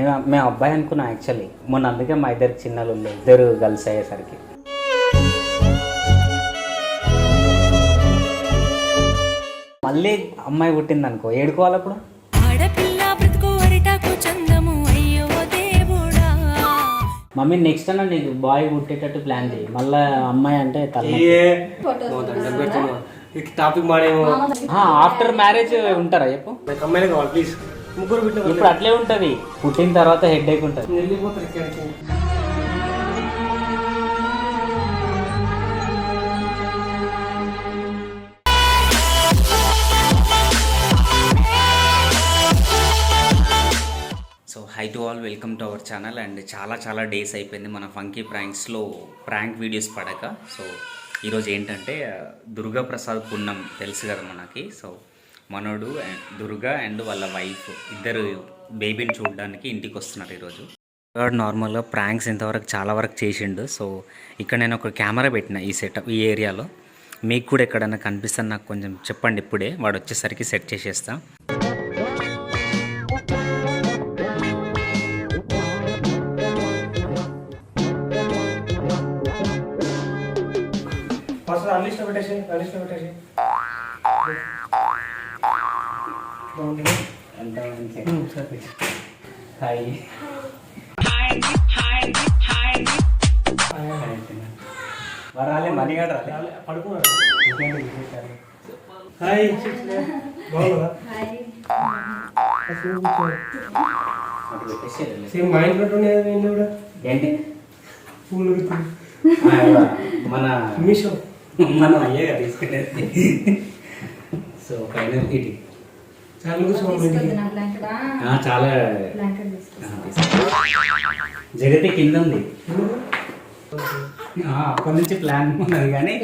నేను మేము అబ్బాయి అనుకున్నా యాక్చువల్లీ మొన్న అందుకే మా ఇద్దరికి చిన్నలు ఉండే ఇద్దరు గర్ల్స్ అయ్యేసరికి. మళ్ళీ అమ్మాయి పుట్టింది అనుకో ఏడుకోవాలి అప్పుడు? ఆడపిల్ల బ్రతుకు అరిటాకు చందము అయ్యో దేవుడా. మమ్మీ నెక్స్ట్ అన్న నీకు బాయ్ పుట్టేటట్టు ప్లాన్ చేయి మళ్ళీ అమ్మాయి అంటే తల టాపిక్ ఆఫ్టర్ మ్యారేజ్ ఉంటారా చెప్పు. అమ్మాయిలే కావాలి ప్లీజ్ ముగ్గురు బిడ్డ ఇప్పుడు అట్లే ఉంటది. పుట్టిన తర్వాత హెడ్ ఏక్ ఉంటుంది వెళ్ళిపోతారు ఇక్కడికి. So hi to all welcome to our channel and చాలా చాలా డేస్ అయిపోయింది. మన ఫంకీ ప్రాంక్స్లో ప్రాంక్ వీడియోస్ పడక. సో ఈరోజు ఏంటంటే ఆ, దుర్గా ప్రసాద్ పున్నం తెలుసు కదా మనకి. సో మనోడు దుర్గా అండ్ వాళ్ళ వైఫ్ ఇద్దరు బేబీని చూడడానికి ఇంటికి వస్తున్నారు ఈరోజు. వాడు నార్మల్గా ప్రాంక్స్ ఇంతవరకు చాలా వరకు చేసిండు. సో ఇక్కడ నేను ఒక కెమెరా పెట్టిన ఈ సెటప్ ఈ ఏరియాలో. మీకు కూడా ఎక్కడైనా కనిపిస్తే నాకు కొంచెం చెప్పండి ఇప్పుడే. వాడు వచ్చేసరికి సెట్ చేసేస్తా. హాయ్. వరాలే మనీ రాలే. పడుకున్నాడు. హాయ్. సేమ్ కూడా? ఏంటి? పూలు. మన మీషో. మనం అయ్యేగా తీసుకునేది. సో ఫైనల్ ఇది చాలా. జగతి కింద ఉంది అప్పటి నుంచి ప్లాన్ ఉన్నది కానీ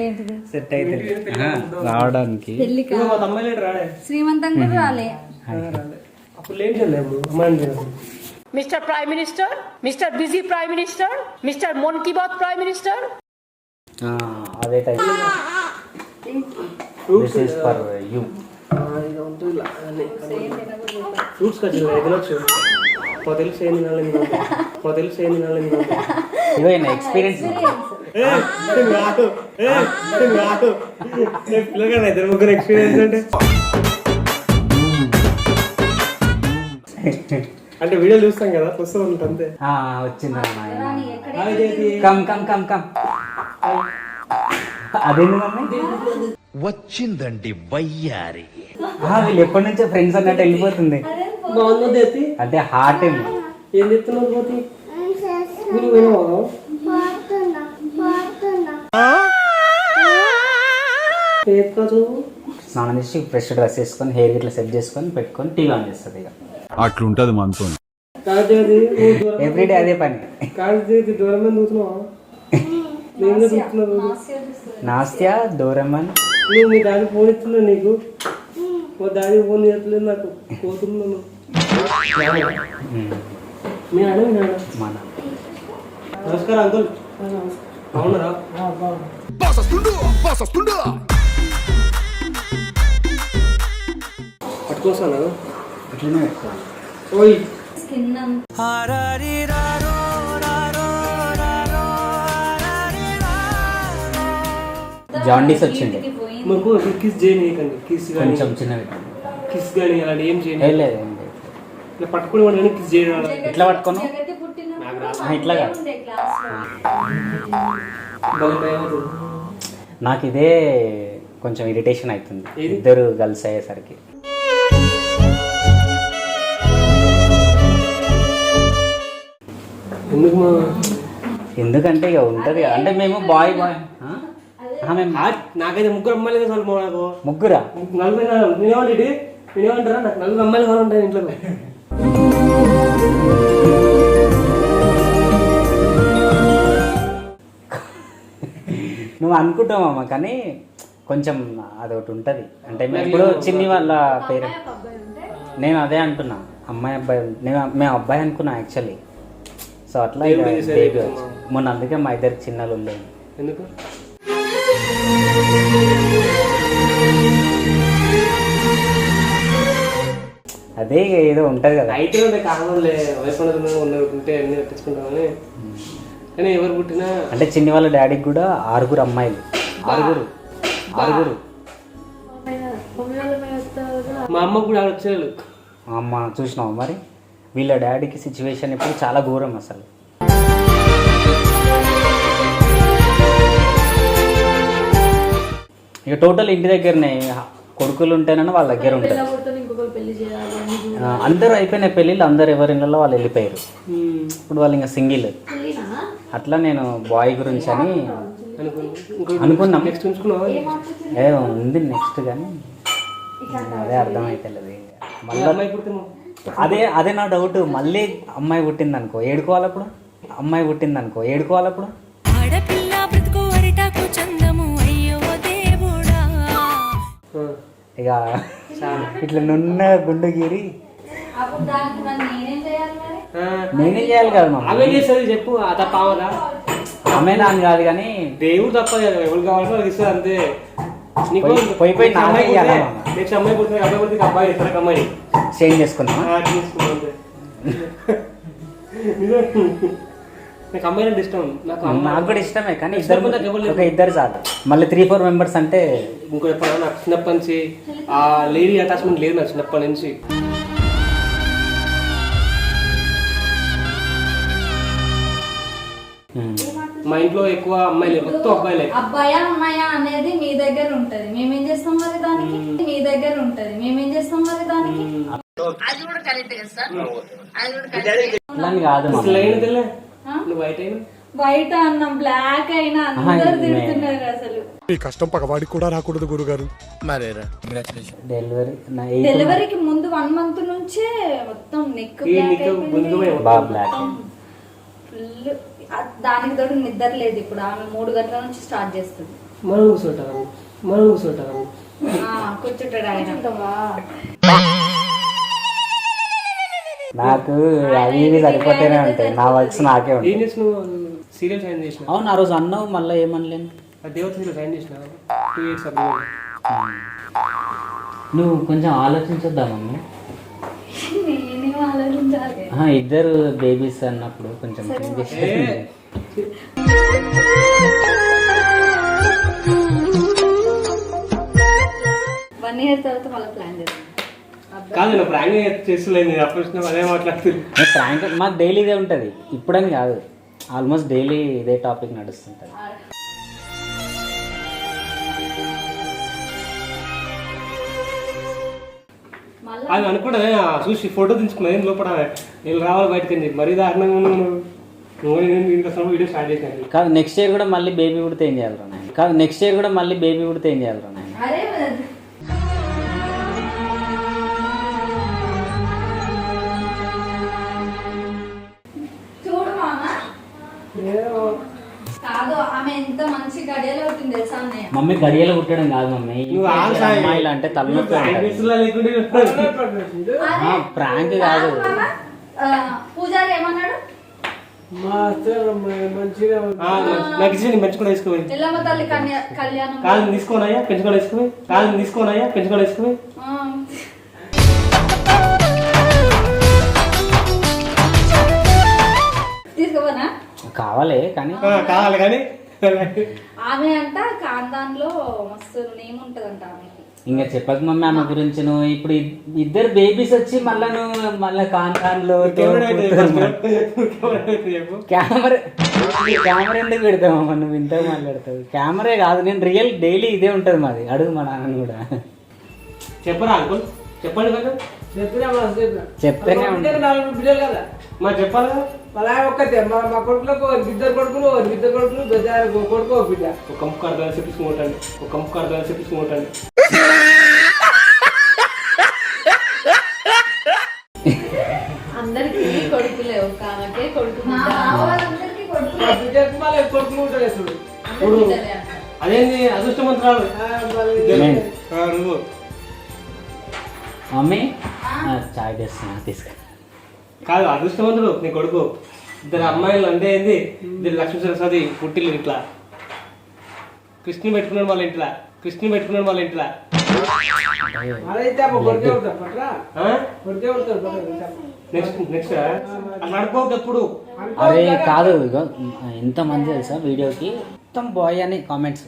సెట్ అయితే రావడానికి. మా తమ్మాయి లేడు రాడే. శ్రీమంతం కూడా రాలే. రాలే. అప్పుడు లేట్ చేయలేదు అమ్మాయిని చేయలేదు Mr. Prime Minister, Mr. Busy Prime Minister, Mr. Monkey Bath Prime Minister. ఆ, అదే time this is for you ఇవో ఎక్స్పీరియన్స్ పిల్లగా ఇద్దరు ముగ్గురు ఎక్స్పీరియన్స్ అంటే అంటే వీడియో చూస్తాం కదా వస్తూ ఉంటుంది అంతే. వచ్చింది కమ్ కమ్ కమ్ కమ్. అదేంటి మమ్మీ వచ్చిందండి వయ్యారి. వీళ్ళు ఎప్పటి నుంచో ఫ్రెండ్స్ అన్నట్టు వెళ్ళిపోతుంది. బాగుందో అంటే హార్ట్ ఏమి ఏం చెప్తున్నావు పోతి మీరు స్నానం చేసి ఫ్రెష్ డ్రెస్ వేసుకొని హెయిర్ ఇట్లా సెట్ చేసుకొని పెట్టుకొని టీవీ ఆన్ చేస్తుంది ఇక. అట్లుంటది మనతో ఎవ్రీడే అదే పని. నాస్త్యా డోరెమన్ నువ్వు మీ డాడీ ఫోన్ ఇస్తున్నా నీకు? మా డాడీ ఫోన్ చేయట్లేదు నాకు. పోతున్నాను మీ ఆడ మీ నాన్న? మన నమస్కారం అంకుల్. అవునరా పట్టుకోసాను ఓయ్. స్కిన్ జాండీస్ వచ్చింది మాకు కిస్ చేయనీయకండి. కిస్ కానీ కొంచెం చిన్నవి. కిస్ కానీ అలాంటి ఏం ఏం చేయండి లేదు ఏం లేదు. ఇట్లా పట్టుకుని వాడు కిస్ చేయడం అలా. ఇట్లా పట్టుకోను? ఆ, ఇట్లా కాదు. భలే భయం అవుతుంది. నాకు ఇదే కొంచెం ఇరిటేషన్ అవుతుంది. ఏది? ఇద్దరు గర్ల్స్ అయ్యేసరికి. ఎందుకు మా ఎందుకంటే ఇక ఉంటుంది. అంటే మేము బాయ్ బాయ్. నాకైతే ముగ్గురు అమ్మాయిలు కదా చాలు మా నాకు ముగ్గురా? నలభై నాలుగు నేనేమంటే నేనేమంటారా నాకు నలుగురు అమ్మాయిలు కావాలి ఉంటాయి ఇంట్లో నువ్వు అనుకుంటావమ్మా కానీ కొంచెం అదొకటి ఉంటుంది. అంటే మేము ఇప్పుడు చిన్ని వాళ్ళ పేరు. నేను అదే అంటున్నా అమ్మాయి అబ్బాయి నేను మేము అబ్బాయి అనుకున్నా యాక్చువల్లీ సో అట్లా. వచ్చింది. మొన్న అందుకే మా ఇద్దరికి చిన్నలు ఉండేది. ఎందుకు? అదే ఏదో ఉంటుంది కదా. అయితే ఉండే కావాలే వయసు ఉన్నది ఉంటే అన్ని తెచ్చుకుంటామని కానీ ఎవరు పుట్టినా అంటే చిన్ని వాళ్ళ డాడీకి కూడా ఆరుగురు అమ్మాయిలు. ఆరుగురు. ఆరుగురు. మా అమ్మ కూడా ఆడ వచ్చేవాళ్ళు అమ్మ చూసినావు మరి? వీళ్ళ డాడీకి సిచ్యువేషన్ ఇప్పుడు చాలా ఘోరం అసలు. ఇక టోటల్ ఇంటి దగ్గరనే కొడుకులు ఉంటేనని వాళ్ళ దగ్గర ఉంటారు. అందరూ అయిపోయిన పెళ్ళిళ్ళు అందరు ఎవరి ఇళ్ళలో వాళ్ళు వెళ్ళిపోయారు. ఇప్పుడు వాళ్ళు ఇంకా సింగిల్ అట్లా నేను బాయ్ గురించి అని అనుకున్నాం. నెక్స్ట్ ఏ ఉంది నెక్స్ట్ కానీ. అదే అర్థమైతలేదు. మళ్ళీ అమ్మాయి పుడితే అదే అదే నా డౌట్. మళ్ళీ అమ్మాయి పుట్టింది అనుకో ఏడుకోవాలి అప్పుడు అమ్మాయి పుట్టింది అనుకో ఏడుకోవాలి అప్పుడు ఇక ఇట్లా నున్న గుండు గీరి నేనేం చేయాలి మరి ఆ. నేనేం చేయాలి కదా ఆమె చేస్తుంది చెప్పు ఆ తప్ప ఆమె నాన్న కాదు కానీ దేవుడు తప్ప కదా ఎవరు కావాలో వాళ్ళకి ఇస్తారు అంతే నీకు పోయి- పోయి అమ్మాయి నాకే ఇయ్యాలా పుడితే- మామ? నెక్స్ట్ అమ్మాయి అబ్బాయి అమ్మాయి చేంజ్ చేసుకున్నాం. నిజం. నాకు అమ్మాయి అంటే ఇష్టం. నాకు నాకు కూడా ఇష్టమే కానీ ఇద్దరు. ఒక ఇద్దరు చాలు. మళ్ళీ త్రీ ఫోర్ మెంబర్స్ అంటే ఇంకో ఎప్పుడైనా నాకు చిన్నప్పటి నుంచి ఆ లేడీ అటాచ్మెంట్ లేదు నాకు చిన్నప్పటి నుంచి. మా ఇంట్లో ఎక్కువ అమ్మాయిలే మొత్తం అబ్బాయిలే. అబ్బాయా అమ్మాయా అనేది మీ దగ్గర ఉంటది. మేమేం చేస్తాం మరి దానికి? మీ దగ్గర ఉంటది. మేమేం చేస్తాం మరి దానికి? అట్లా అని కాదు అసలు మమ్మీ. అయినా తెల్లే నువ్వు వైట్ అయినా? వైట్ అన్నం బ్లాక్ అయినా అందరు తిడుతున్నారు అసలు. ఈ కష్టం పగవాడికి కూడా రాకూడదు గురుగారు. మరేరా? డెలివరీ నా డెలివరీకి ముందు వన్ మంత్ నుంచే మొత్తం నెక్ ఈ బ్లాక్ నీకు గుంజుగా అయిపోయింది బాగా బ్లాక్ ఫుల్ దానికి తోడు నిద్ర లేదు. ఇప్పుడు ఆమె మూడు గంటల నుంచి స్టార్ట్ చేస్తుంది. మనం కూర్చుంటాము మనం కూర్చుంటాము ఆ, కూర్చుంటాడు ఆయన. నాకు అవి ఇవి సరిపోతేనే ఉంటాయి. నా వర్క్స్ నాకే ఉంటాయి చేసినావు? సీరియల్ సైన్ చేసిన అవును ఆ రోజు అన్నావు మళ్ళీ ఏమనలేను. ఆ దేవత సీరియల్ సైన్ చేసిన టూ ఇయర్స్ అప్పుడు నువ్వు కొంచెం ఆలోచించొద్దా మమ్మీ నేనేం ఆలోచించాలి. ఆహా, ఇద్దరు బేబీస్ అన్నప్పుడు కొంచెం think చేసి- వన్ ఇయర్ తర్వాత మళ్ళీ ప్లాన్ చేస్తాం కాదు నేను ప్రాంక్ చేస్తలేదు నేను అప్పుడు అదే మాట్లాడుతుంది ప్రాంక్ మాకు డైలీ ఇదే ఉంటుంది. ఇప్పుడని కాదు. ఆల్మోస్ట్ డైలీ ఇదే టాపిక్ నడుస్తుంటుంది. మళ్ళీ? అది అనుకుంటా చూసి ఫోటో తీసుకున్నది లోపల? నేను రావాలి బయటకు అని చెప్పి. మరీ దారుణంగా నువ్వు. నువ్వు వీడియో స్టార్ట్ చేశాను కాదు నెక్స్ట్ ఇయర్ కూడా మళ్ళీ బేబీ పుడితే ఏం చేయాలి రా కాదు నెక్స్ట్ ఇయర్ కూడా మళ్ళీ బేబీ పుడితే ఏం చేయాలి కాదు ఆమె ఎంత మంచి గడియలో ఉంటుంది తెలుసా అన్నయ్య? మమ్మీ గడియలు పుట్టడం కాదు మమ్మీ. నువ్వు ఆగు సాయి. అమ్మాయిలు అంటే తలనొప్పి కాదు మామ, ఆ, పూజారి ఏమన్నాడు? ఆ, నాకు ఇచ్చి నేను పెంచుకొని వేసుకోవాలి. ఎల్లమ్మ తల్లి కన్య కళ్యాణం. కాదు తీసుకోనయ్యా పెంచుకొని వేసుకోవాలి కాదు తీసుకోనయ్యా పెంచుకొని వేసుకోవాలి ఆ. కావాలి కానీ కావాలి కానీ. ఆమె అంట కాందాన్లో మస్తు నేమ్ ఉంటదంట ఆమెకి. ఇంకా చెప్పక మమ్మీ ఆమె గురించి నువ్వు. ఇప్పుడు ఇద్- ఇద్దరు బేబీస్ వచ్చి మళ్ళా నువ్వు మళ్ళా కాంతాన్లో కెమెరా కెమెరా ఎందుకు పెడతావమ్మా నువ్వు ఇంత మాట్లాడతావు. కెమెరా కాదు నేను రియల్ డైలీ ఇదే ఉంటుంది మాది. అడుగు మా నాన్నని కూడా. చెప్పరా అంకుల్ చెప్పండి కదా. చెప్తేనే మరి చెప్పాలి? అలా ఒక్కతే మా మా కొడుకులకు ఇద్దరు కొడుకులు ఇద్దరు కొడుకులు పెద్ద కొడుకు బిడ్డ. ఒక ముక్క అర్థం చెప్పించుకుంటాండి ఒక ముక్క అర్థం చెప్పించుకుంటాండి అందరికి కొడుకులే ఒక ఆమెకే కొడుకు బిడ్డకు మళ్ళీ కొడుకులు ఉంటారు చూడు. ఇప్పుడు అదేంది? అదృష్టమంత్రాలు. మళ్ళీ నువ్వు. మమ్మీ చాయ్ తెస్తున్నా తీసుకు కాదు అదృష్టవంతుడు నీ కొడుకు. ఇద్దరు అమ్మాయిలు అంటే ఏంది? ఇద్దరు లక్ష్మీ సరస్వతి పుట్టిల్లు ఇట్లా. కృష్ణ పెట్టుకున్నాడు వాళ్ళ ఇంట్లో. కృష్ణ పెట్టుకున్నాడు వాళ్ళ ఇంట్లో. నెక్స్ట్ అరే కాదు. ఇగో ఎంతమంది తెలుసా వీడియోకి? మొత్తం బాయ్ అని కామెంట్స్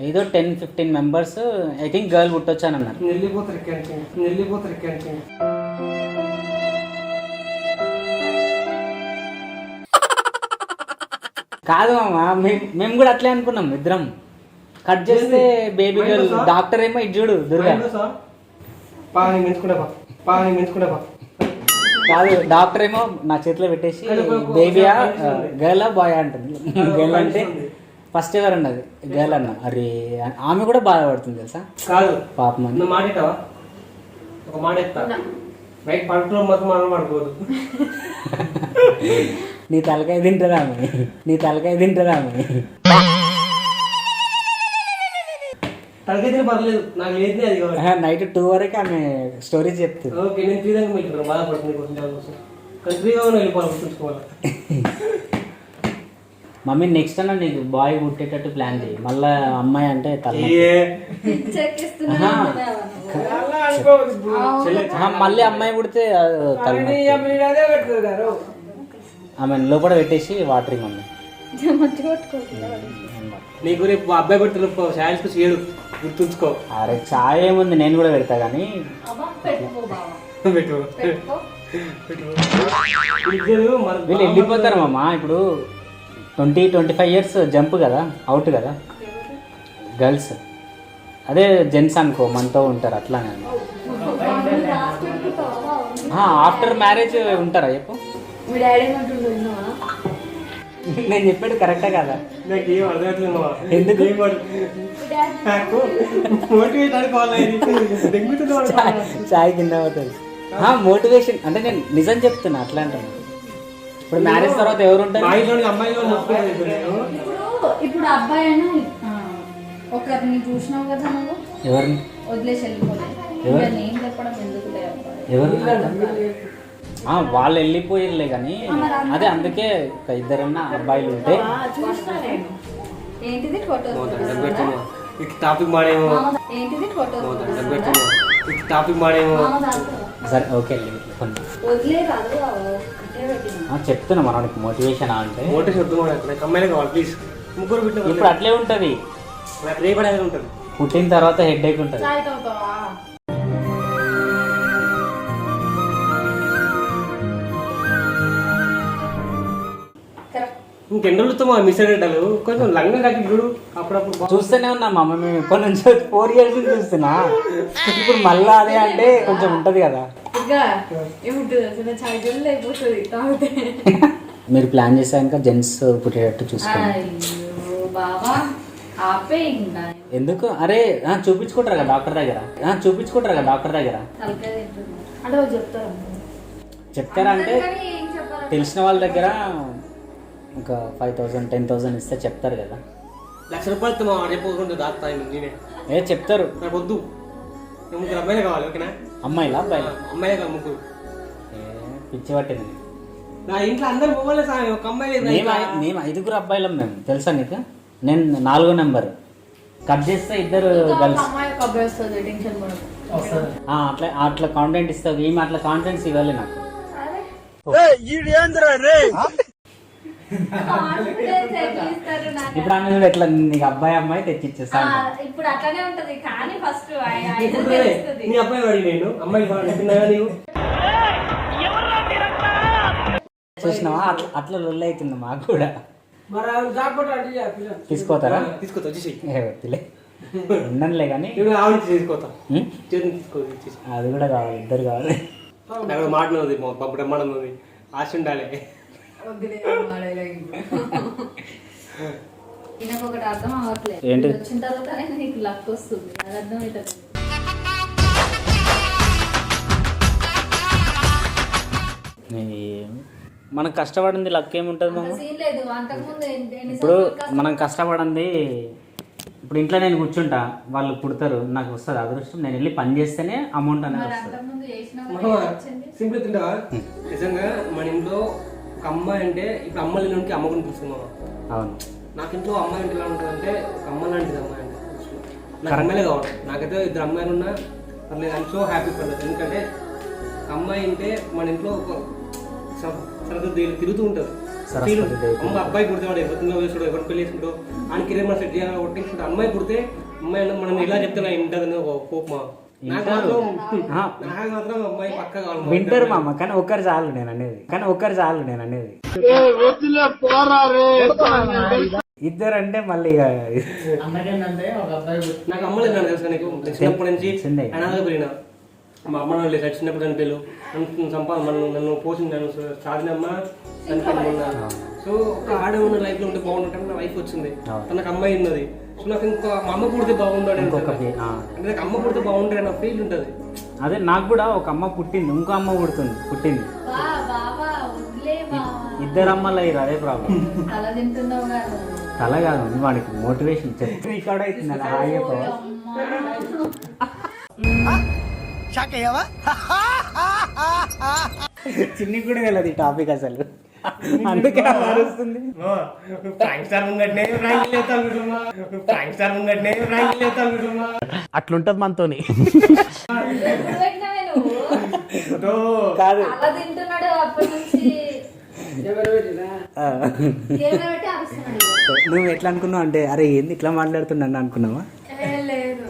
ఏదో ten fifteen members I think girl పుట్టొచ్చు అని అన్నారు వెళ్ళిపోతారు వెళ్ళిపోతారు కాదు మామ మేము కూడా అట్లే అనుకున్నాం ఇద్దరం. కట్ చేస్తే బేబీ గర్ల్ డాక్టర్ ఏమో ఇది చూడు దుర్గా. పాని పాని కాదు డాక్టర్ ఏమో నా చేతిలో పెట్టేసి బేబీయా గర్ల్ బాయ్ అంటుంది. గర్ల్ అంటే ఫస్ట్ ఎవరు అన్నది గర్ల్ అన్న. అరే ఆమె కూడా బాధపడుతుంది తెలుసా? కాదు. పాపం అని. నువ్వు ఒక మాట ఎత్తా బయట పంటలో మాత్రం మనం పడుకోదు నీ తలకాయ తింటుందా ఆమె? నీ తలకాయ తింటుందా ఆమె? తలకైతే పర్లేదు. నాకు లేదు అది కావాలి. నైట్ టూ వరకు ఆమె స్టోరీస్ చెప్తుంది. ఓకే నేను ఫ్రీగా వెళ్ళిపోతాను బాధపడుతుంది కోసం దానికోసం కానీ వెళ్ళిపోవాలి గుర్తుంచుకోవాలి. మమ్మీ నెక్స్ట్ అన్న నీకు బాయ్ పుట్టేటట్టు ప్లాన్ చేయి మళ్ళా అమ్మాయి అంటే తల మళ్ళీ అమ్మాయి పుడితే పెడతారు ఆమె లోపల పెట్టేసి వాటరింగ్ మమ్మీ. నీకు రేపు అబ్బాయి పెడుతున్న శారీస్ చేయడు గుర్తుంచుకో. అరే చాయ్ ఏముంది? నేను కూడా పెడతా కానీ వీళ్ళు వెళ్ళిపోతారు మామ ఇప్పుడు? Twenty twenty five years jump కదా అవుట్ కదా. గర్ల్స్ అదే జెంట్స్ అనుకో మనతో ఉంటారు అట్లానే? ఆఫ్టర్ మ్యారేజ్ ఉంటారా చెప్పు. నేను చెప్పాడు కరెక్టే కదా? ఎందుకు? చాయ్ కింద అవుతుంది మోటివేషన్ అంటే నేను నిజం చెప్తున్నా అట్లా అంటాను ఇప్పుడు మ్యారేజ్ తర్వాత ఎవరు మా ఇంట్లో నొప్పుకునేది ఇప్పుడు ఇప్పుడు అబ్బాయి అయినా ఒకరిని చూసినావు కదా నువ్వు? ఎవరిని? వదిలేసి వెళ్ళిపోలేదు నేను చెప్పడం ఎందుకు ఎవరు? వాళ్ళు వెళ్ళిపోయిర్లే కానీ అదే అందుకే ఒక ఇద్దరన్నా అబ్బాయిలు ఉంటే. ఏంటిది ఫోటో టాపిక్ మాడేమో. ఏంటిది ఫోటో టాపిక్ మాడేమో. సరే ఓకే కొన్ని. చెప్తున్నా మనకి మోటివేషన్ అంటే. మోటివేషన్ వద్దు మాడ నాకు అమ్మాయిలే కావాలి ప్లీజ్ ముగ్గురు పెట్టిన ఇప్పుడు అట్లే ఉంటుంది. పుట్టిన తర్వాత హెడ్ ఏక్ ఉంటుంది రోజులతో మా మిస్ అయ్యేటాలు కొంచెం లంగా కట్టి చూడు. అప్పుడప్పుడు చూస్తూనే ఉన్నాం అమ్మ మేము ఎప్పటి నుంచో ఫోర్ ఇయర్స్ నుంచి చూస్తున్నా. ఇప్పుడు మళ్ళా అదే అంటే కొంచెం ఉంటది కదా. ఇంకా ఏముంటుంది అసలు చాయ్ జల్లు అయిపోతుంది తాగితే. మీరు ప్లాన్ చేశాక జెంట్స్ పుట్టేటట్టు చూసుకోండి. అయ్యో బావా ఆపే ఇంకా. ఎందుకు? అరే ఆ, చూపించుకుంటారు కదా డాక్టర్ దగ్గర. ఆ, చూపించుకుంటారు కదా డాక్టర్ దగ్గర. తలకాయ తింటున్నా అంటే వాళ్ళు చెప్తారు. చెప్తారా అంటే కానీ ఏం చెప్పాలి? తెలిసిన వాళ్ళ దగ్గర ఒక ఫైవ్ థౌసండ్ టెన్ థౌసండ్ ఇస్తే చెప్తారు కదా. లక్ష మా రేపు నేనే ఏ చెప్తారు. నాకు వద్దు. ముగ్గురు అమ్మాయిలే కావాలి ఓకేనా? అమ్మాయిలా అబ్బాయిలా? అమ్మాయిలే కావాలి ముగ్గురు. పిచ్చి పట్టింది. నా ఇంట్లో అందరు పోవాలి సార్ ఒక అమ్మాయి లేదు మేము ఐదుగురు అబ్బాయిలం మేము తెలుసా నీకు? నేను నాలుగో నెంబర్. కట్ చేస్తే ఇద్దరు గర్ల్స్. అమ్మాయి అబ్బాయి అట్లా అట్లా కాంటెంట్ ఇస్తావు ఈమె అట్లా కాంటెంట్స్ ఇవ్వాలి నాకు కాన్ఫిడెన్స్ ఎట్లా ఇస్తారు నాకు ఇప్పుడు ఆమె చూడు ఎట్లా నీకు అబ్బాయి అమ్మాయి తెచ్చి ఇచ్చేస్తా ఆ, ఇప్పుడు అట్లానే ఉంటది కానీ ఫస్ట్ నీ అబ్బాయి వాడి నేను అమ్మాయి నీవు చూసినావా? అట్లా అట్లా లొల్లి అవుతుంది మాకు కూడా. తీసుకోతారా వద్దులే. ఉన్నానులే కానీ. తీసుకోతా అది కూడా కావాలి ఇద్దరు కావాలి. నాకు మాట బ్రహ్మాండం ఉంది ఆశ ఉండాలి. ఒకటి అర్థం అవ్వట్లేదు. ఏంటి? ఇది వచ్చిన తర్వాతనే నీకు లక్ వస్తుంది. అది అర్థం అవుతుంది ఈ- మనం కష్టపడింది లక్ ఏముంటుంది మామ? సీన్ లేదు. అంతకుముందు ఎన్ని- ఎన్ని ఇప్పుడు మనం కష్టపడింది ఇప్పుడు ఇంట్లో నేను కూర్చుంటా వాళ్ళు పుడతారు నాకు వస్తుంది అదృష్టం. నేను వెళ్ళి పని చేస్తేనే అమౌంట్ అనేది వస్తుంది. సింపుల్ తింటావా? నిజంగా మన ఇంట్లో ఒక అమ్మాయి అంటే ఇప్పుడు అమ్మ లేనికి అమ్మ మామ అవును. నాకు ఇంట్లో అమ్మాయి అంటే ఎలా ఉంటుంది అంటే ఒక అమ్మ లాంటిది అమ్మాయి అంటే నాకు అమ్మాయిలే కావాలి. నాకైతే ఇద్దరు అమ్మాయిలు ఉన్నా పర్లేదు I'm so happy for that ఎందుకంటే ఒక అమ్మాయి అంటే మన ఇంట్లో ఒక సరదా తిరుగుతూ ఉంటుంది. అమ్మ అబ్బాయి పుడితే వాడు ఎవరితో వేసుడు ఎవరు పెళ్ళి చేసుకుంటూ ఆయన కెరీర్ మనం సెట్ చేయాలి ఒకటి అమ్మాయి పుడితే అమ్మాయి మనం ఇలా చెప్తే నా ఇంటదని ఒక కోపమా? నాకు మాత్రం ఆ. నాకు మాత్రం అమ్మాయి పక్క కావాలి. మా వింటారు. మామ కానీ ఒక్కరు చాలు నేను అనేది. కానీ ఒక్కరు చాలు నేను అనేది. ఇద్దరు అంటే మళ్ళీ ఇక నాకు అమ్మలేదు నాకు తెలుసు నీకు? చిన్నప్పటి నుంచి పెరిగిన. మా అమ్మ నాన్న లేదు చిన్నప్పుడు చనిపోయారు నన్ను సంపా నన్ను నన్ను పోసింది నన్ను సాధినమ్మ సో ఒక ఆడ ఉన్న లైఫ్లో ఉంటే బాగుంటుంటే నా వైఫ్ వచ్చింది. నాకు అమ్మాయి ఉన్నది. సో నాకు ఇంకో మా అమ్మ పుడితే బాగుంటాడు ఇంకొక ఫీ- ఆ. అంటే నాకు అమ్మ పుడితే బాగుంటాడు నా ఫీల్ ఉంటుంది. అదే నాకు కూడా ఒక అమ్మ పుట్టింది ఇంకో అమ్మ పుడుతుంది పుట్టింది. ఇద్దరు అమ్మలు అయ్యారు అదే ప్రాబ్లం తల తింటున్నావు కదా. వాడికి మోటివేషన్ అవుతుంది? చిన్ని కూడా వెళ్ళదు ఈ టాపిక్ అసలు. అందుకే కుటుంబా అట్లుంటది మనతోని. కాదు. నువ్వు ఎట్లా అనుకున్నావు? అంటే అరే ఏంది ఇట్లా మాట్లాడుతున్నాను అనుకున్నావా? ఏ, లేదు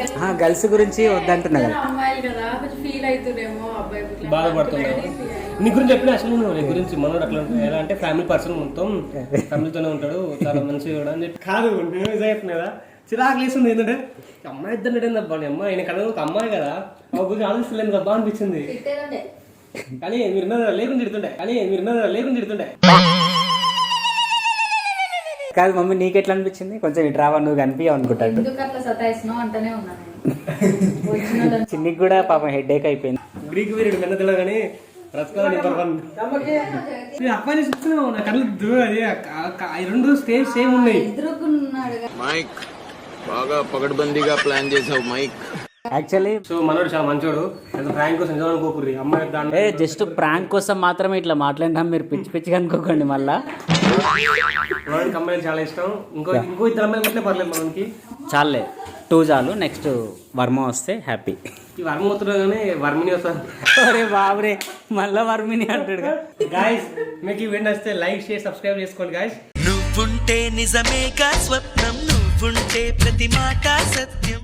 అట్లా. గర్ల్స్ గురించి వద్దంటున్నా కదా. అమ్మాయిలు కదా కొంచెం ఫీల్ అవుతుండేమో అబ్బాయి ఇట్లా బాధపడుతున్నావు? నీ గురించి చెప్పిన అసలు నువ్వు నీ గురించి మనోడు అట్లా. ఎలా అంటే ఫ్యామిలీ పర్సన్ మొత్తం ఫ్యామిలీతోనే ఉంటాడు చాలా మంచిగా కూడా అని చెప్పి. కాదు నేను చెప్తున్నా కదా చిరాకు లేస్తుంది ఏంటంటే అమ్మాయి ఇద్దరు నడేది అబ్బా నీ అమ్మాయి? నేను కన్నా ఒక అమ్మాయి కదా ఆ గురించి ఆలోచిస్తలేదు అబ్బా అనిపించింది కానీ మీరు ఉన్నదా లేకుండా తిడుతుండే. కానీ మీరు ఉన్నదా లేకుండా తిడుతుండే. కాదు మమ్మీ నీకు ఎట్లా అనిపించింది? కొంచెం ఇటు రావా నువ్వు కనిపించావు అనుకుంటాడు. చిన్నికి కూడా పాపం హెడ్ ఏక్ అయిపోయింది. గ్రీక్ తెలియదు కానీ రసకాల నెంబర్ వన్ నేను అబ్బాయిని చూస్తున్నావు నా కళ్ళు దూ- అది. ఆ- ఆ- ఆ రెండు స్టేజ్ సేమ్ ఉన్నాయి. మైక్ బాగా పగడ్బందీగా ప్లాన్ చేసావు మైక్. యాక్చువల్లీ సో మనోడు చాలా మంచోడు. ప్రాంక్ కోసం నిజం అనుకోకుర్రి. అమ్మాయి దాని ఏ జస్ట్ ప్రాంక్ కోసం మాత్రమే ఇట్లా మాట్లాడినా. మీరు పిచ్చి పిచ్చిగా అనుకోకండి మళ్ళా. మనోడికి అమ్మాయిలు చాలా ఇష్టం. ఇంకో ఇంకో ఇద్దరు అమ్మాయిలు ఉంటే పర్లేదు మనకి చాలే. టూ చాలు. నెక్స్ట్ వర్మ వస్తే హ్యాపీ ఈ వర్మ అవుతున్నా కానీ వర్మిని వస్తారు అరే బాబురే. మళ్ళా వర్మిని అంటాడు గాయస్ మీకు ఈ వీడియో వస్తే లైక్ షేర్ సబ్స్క్రైబ్ చేసుకోండి గాయస్ నువ్వుంటే నిజమేగా స్వప్నం. నువ్వుంటే ప్రతి మాట సత్యం.